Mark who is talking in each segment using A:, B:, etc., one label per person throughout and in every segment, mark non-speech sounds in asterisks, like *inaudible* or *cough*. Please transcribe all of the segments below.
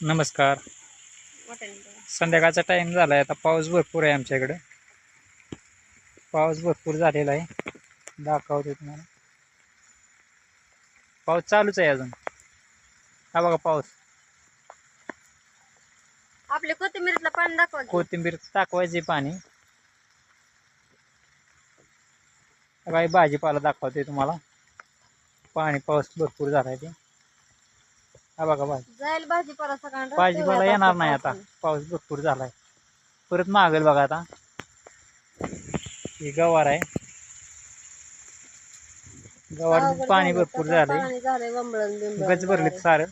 A: नमस्कार. संध्याकाळचा टाईम झाला आहे आता पाऊस भरपूर आहे आमच्याकडे पाऊस भरपूर झालेला आहे. दाखवतो तुम्हाला. पाऊस चालूच आहे अजून. हा बघा पाऊस.
B: आपले कोथिंबीरीतलं पाणी दाखवा.
A: कोथिंबीर टाकवायचे पाणी. काही भाजीपाला दाखवते तुम्हाला. पाणी पाऊस भरपूर झाला आहे ते. हा बघा भाजी
B: जाईल भाजीपाला सगळा
A: भाजीपाला येणार नाही आता. पाऊस भरपूर झालाय. परत मागेल बघा आता. ही गवार आहे. गवार पाणी भरपूर झालंय.
B: पाणी झालंय वंबळण बिंबळण
A: गच भरले सारं.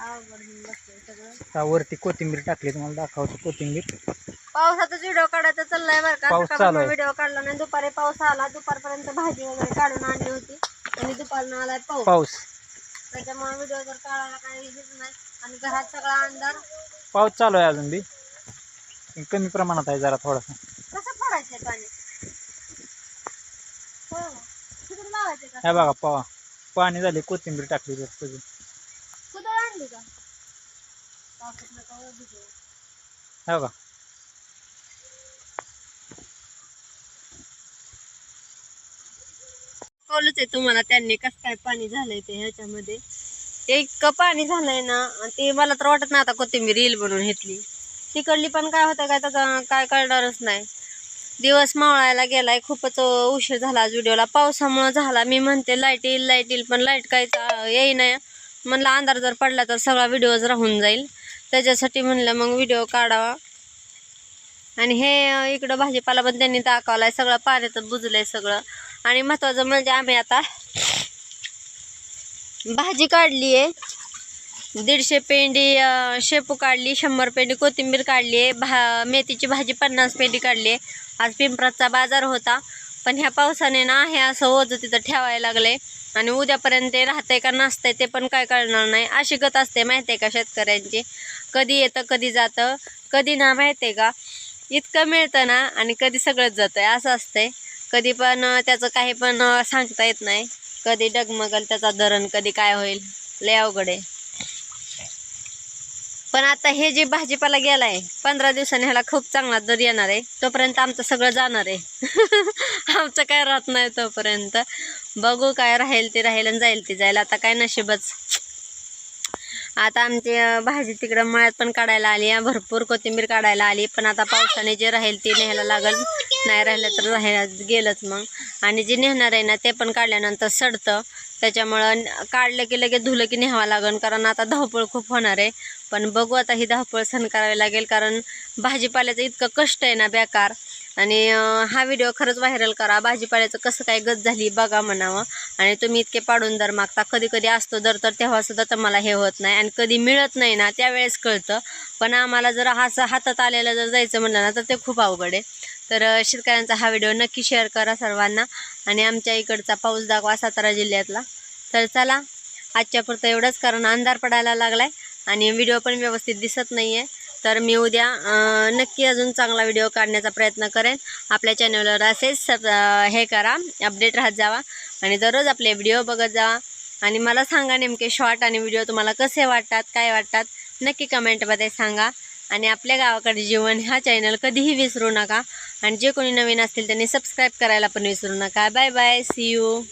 B: अवघड होऊन बसलंय सगळं.
A: आता वरती कोथिंबीर टाकली तुम्हाला दाखवतो कोथिंबीर.
B: पावसाचा व्हिडिओ काढायचा चाललाय बरं का
A: पाऊस चालू आहे.
B: व्हिडिओ काढला नाही दुपारी पाऊस आला दुपारपर्यंत भाजी वगैरे काढून आणली होती. आणि दुपारनं आलाय पाऊस.
A: पाऊस.
B: त्याच्यामुळे व्हिडिओ जर काढायला काही नाही. आणि घरात सगळा अंधार.
A: पाऊस चालू आहे अजून बी. पण कमी प्रमाणात आहे जरा थोडासा.
B: कसं फोडायचंय पाणी? हो. तिकडे लावायचे का?
A: हे बघा पवा पाणी झाले कोथिंबीर टाकली त्यात सगळी.
B: कुदळ आणली का? पावसात नका भिजू.
A: हे बघा.
B: दाखवलंच आहे तुम्हाला त्यांनी कसं काय पाणी झालंय ते ह्याच्यामध्ये? इतकं पाणी झालंय ना ते मला तर वाटत नाही आता कोथिंबीर येईल बनवून घेतली. तिकडली पण काय होतं काय तर काय कळणारच नाही. दिवस मावळायला गेलाय खूपच उशीर झाला आज व्हिडिओला. पावसामुळं झाला. मी म्हणते लाइट येईल लाइट येईल पण लाइट काहीच येई नाही. म्हणलं अंधार जर पडला तर सगळा व्हिडिओज राहून जाईल. त्याच्यासाठी म्हणलं मग व्हिडिओ काढावा. आणि हे इकडं भाजीपाला पण त्यांनी दाखवलाय. सगळं पाण्यात बुजलंय सगळं. आणि महत्त्वाचं म्हणजे आम्ही आता भाजी काढली आहे दीडशे पेंडी शेपू काढली शंभर पेंडी कोथिंबीर काढली आहे भा मेथीची भाजी पन्नास पेंडी काढली. आहे आज पिंपराचा बाजार होता पण ह्या पावसाने ना हे असं ओझं तिथं ठेवायला लागले आणि उद्यापर्यंत ते राहतंय का नसतंय ते पण काय कळणार नाही. अशी गत असते माहिती आहे का शेतकऱ्यांची? कधी येतं कधी जातं. कधी ना माहिती आहे का? इतकं मिळतं ना आणि कधी सगळंच जातं असं असतंय. कधी पण त्याचं काही पण सांगता येत नाही. कधी डगमगल त्याचा धरण कधी काय होईल लय अवघड आहे. पण आता हे जे भाजीपाला गेलाय पंधरा दिवसांनी ह्याला खूप चांगला दर येणार आहे. तोपर्यंत आमचं सगळं जाणार आहे. *laughs* आमचं काय राहत नाही तोपर्यंत. बघू काय राहील ते राहील आणि जाईल ते जाईल. आता काय नशीबच. आता आमची भाजी तिकडं मळ्यात पण काढायला आली भरपूर कोथिंबीर काढायला आली पण आता पावसाने जे राहील ते न्यायला लागल. नाही राहिलं तर राहायला गेलंच मग. आणि जे नेणार आहे ना ते पण काढल्यानंतर सडतं. त्याच्यामुळं काढलं की लगेच धुलं की न्यावं लागेल कारण आता धावपळ खूप होणार आहे. पण बघू आता ही धावपळ सण करावी लागेल. कारण भाजीपाल्याचं इतकं कष्ट आहे ना बेकार. आणि हा व्हिडिओ खरंच व्हायरल करा. भाजीपाल्याचं कसं काय गत झाली बघा म्हणावं. आणि तुम्ही इतके पाडून दर मागता. कधी कधी असतो दर तर तेव्हासुद्धा तर मला हे होत नाही. आणि कधी मिळत नाही ना त्यावेळेस कळतं. पण आम्हाला जर असं हातात आलेलं जर जायचं म्हणलं ना तर ते खूप अवघड आहे. तर शेतकऱ्यांचा हा व्हिडिओ नक्की शेअर करा सर्वांना. आणि आमच्या इकडचा पाऊस दाखवा सातारा जिल्ह्यातला. तर चला आजच्या पुरतं एवढंच. कारण अंधार पडायला लागलाय. आणि व्हिडिओ पण व्यवस्थित दिसत नाही आहे तर मी उद्या नक्की अजून चांगला व्हिडिओ काढण्याचा प्रयत्न करेन. आपल्या चॅनलवर असेच सब हे करा अपडेट राहत जावा आणि दररोज आपले व्हिडिओ बघत जावा. आणि मला सांगा नेमके शॉर्ट आणि व्हिडिओ तुम्हाला कसे वाटतात काय वाटतात? नक्की कमेंटमध्ये सांगा. आणि आपल्या गावाकडे जीवन हा चॅनल कधीही विसरू नका. आणि जे कोणी नवीन असतील त्यांनी सबस्क्राईब करायला पण विसरू नका. Bye bye C you